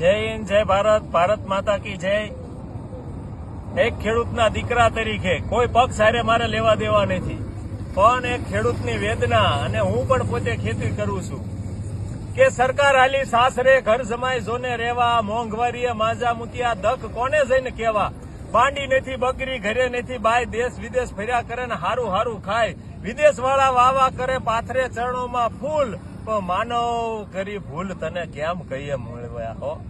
જય જય ભારત ભારત માતા કી જય. એક ખેડૂતના દીકરા તરીકે કોઈ પક્ષ હારે મારે લેવા દેવા નથી. પણ એક ખેડૂતની વેદના અને હું પણ પોતે ખેતી કરું છું. કે સરકાર આલી સાસરે ઘર જમાય જોને રેવા મોંઘવારીએ માજા મુતિયા દખ કોને જઈને કેવા? બાંડી નથી, બકરી ઘરે નથી, બાય દેશ વિદેશ ફર્યા કરે ને હારું હારું ખાય. વિદેશ વાળા વાવા કરે પાથરે ચરણોમાં ફૂલ. પણ માનવ કરી ભૂલ તને કેમ કહીએ મળવા હો?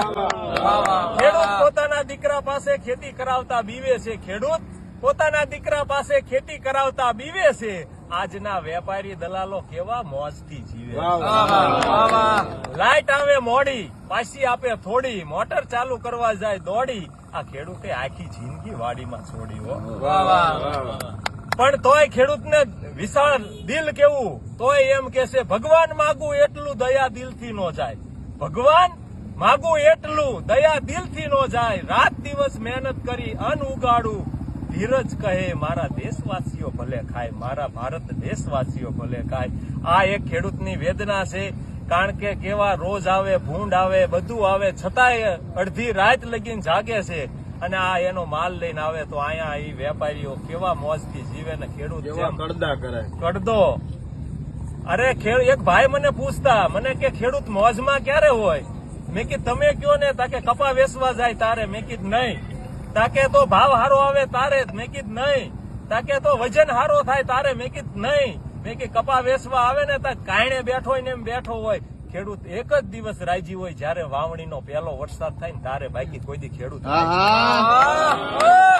ખેડૂત પોતાના દીકરા પાસે ખેતી કરાવતા બીવે છે. ખેડૂત પોતાના દીકરા પાસે ખેતી કરાવતા બીવે છે. આજના વેપારી દલાલો કેવા મોજથી જીવે લાઈટ આવે મોડી પાછી આપે થોડી મોટર ચાલુ કરવા જાય દોડી. આ ખેડૂતે આખી જિંદગી વાડીમાં છોડી હો. પણ તોય ખેડૂતને વિશાળ દિલ કેવું? તોય એમ કે છે ભગવાન માગું એટલું દયા દિલથી નો જાય. ભગવાન માગું એટલું દયા દિલથી નો જાય રાત દિવસ મહેનત કરી અન ઉગાડું. ધીરજ કહે મારા દેશવાસીઓ ભલે ખાય મારા ભારત દેશવાસીઓ ભલે ખાય. આ એક ખેડૂતની વેદના છે કારણ કે કેવા રોજ આવે ભૂંડ આવે બધું આવે છતાંય અડધી રાત લગીને જાગે છે. અને આ એનો માલ લઈને આવે તો અહીંયા એ વેપારીઓ કેવા મોજથી જીવે ને ખેડૂત કડદા કરે કડદો. અરે ખેડ એક ભાઈ મને પૂછતા મને કે ખેડૂત મોજમાં ક્યારે હોય? મેં કી તમે કયો ને? તાકે કપા વેસવા જાય તારે. મેં કીધ નહીં. તાકે તો ભાવ હારો આવે તારે મેં કીધ નહીં. તાકે તો વજન હારો થાય તારે. મેં કીધ નહીં. મેં કી કપા વેસવા આવે ને તા કાયણે બેઠો હોય ને એમ બેઠો હોય. ખેડૂત એક જ દિવસ રાજી હોય જયારે વાવણીનો પહેલો વરસાદ થાય ને તારે બાકી કોઈ દી ખેડૂત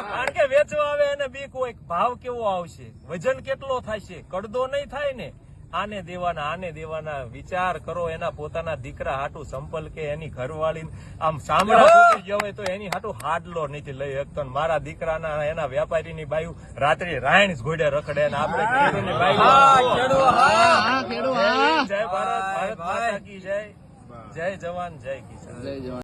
કારણ કે વેચવા આવે અને બીક હોય. ભાવ કેવો આવશે? વજન કેટલો થાય છે? કડદો નહીં થાય ને? આને દેવાના આને દેવાના વિચાર કરો એના પોતાના દીકરા હાટું સંપલ કે એની ઘરવાળી આમ સાંભળા તૂટી ગયો હોય તો એની હાટું હાડલો નથી લઈ શકતો મારા દીકરાના એના વેપારીની બાયુ રાત્રે રાયણ ઘોડે રખડે ને આપણે ખેડૂતની બાયુ જય ભારત ભારત માતા કી જય. જય જવાન જય કિસાન.